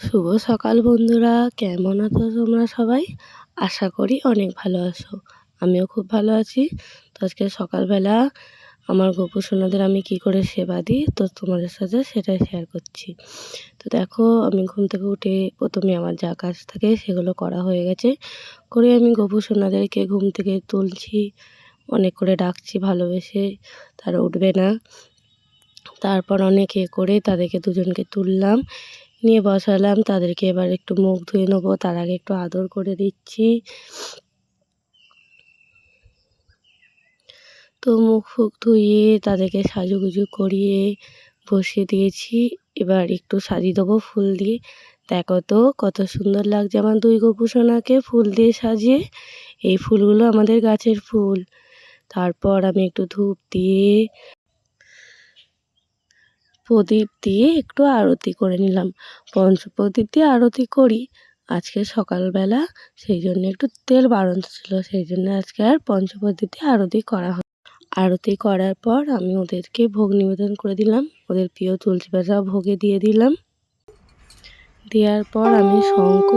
শুভ সকাল বন্ধুরা, কেমন আছো তোমরা সবাই? আশা করি অনেক ভালো আছো। আমিও খুব ভালো আছি। তো আজকে সকালবেলা আমার গোপু সোনাদের আমি কি করে সেবা দিই, তো তোমাদের সাথে সেটাই শেয়ার করছি। তো দেখো, আমি ঘুম থেকে উঠে প্রথমে আমার যা কাজ থাকে সেগুলো করা হয়ে গেছে। করে আমি গোপু সোনাদেরকে ঘুম থেকে তুলছি, অনেক করে ডাকছি ভালোবেসে, তারা উঠবে না। তারপর অনেক এ করে তাদেরকে দুজনকে তুললাম। নিয়ে বসালাম, তাদেরকে এবার একটু মুখ ধুয়ে নেব, তার আগে একটু আদর করে দিচ্ছি। তো মুখ ফুক ধুয়ে তাদেরকে সাজুগুজু করিয়ে বসিয়ে দিয়েছি। এবার একটু সাজিয়ে দেবো ফুল দিয়ে। দেখো তো, কত সুন্দর লাগছে আমার দুই গোপুসোনাকে ফুল দিয়ে সাজিয়ে। এই ফুলগুলো আমাদের গাছের ফুল। তারপর আমি একটু ধূপ দিয়ে প্রদীপ দিয়ে একটু আরতি করে নিলাম। পঞ্চপ্রদীপ দিয়ে আরতি করি। আজকে সকালবেলা সেই জন্য একটু তেল বাড়ন্ত ছিল, সেই জন্য আজকে আর পঞ্চপ্রদীপ দিয়ে আরতি করা হয়। আরতি করার পর আমি ওদেরকে ভোগ নিবেদন করে দিলাম। ওদের প্রিয় তুলসী পাতা ভোগে দিয়ে দিলাম। দেওয়ার পর আমি শঙ্খ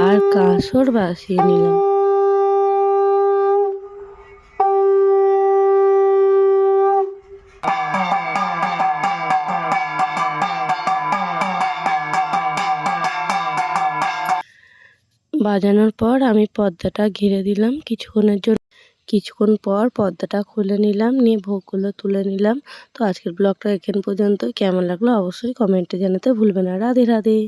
আর কাঁসর বাসিয়ে নিলাম। বাজানোর পর আমি পর্দাটা ঘিরে দিলাম কিছুক্ষণের জন্য। কিছুক্ষণ পর পর্দাটা খুলে নিলাম, নিয়ে ভোগগুলো তুলে নিলাম। তো আজকের ব্লগটা এখান পর্যন্ত কেমন লাগল অবশ্যই কমেন্টে জানাতে ভুলবে না। রাধে রাধে।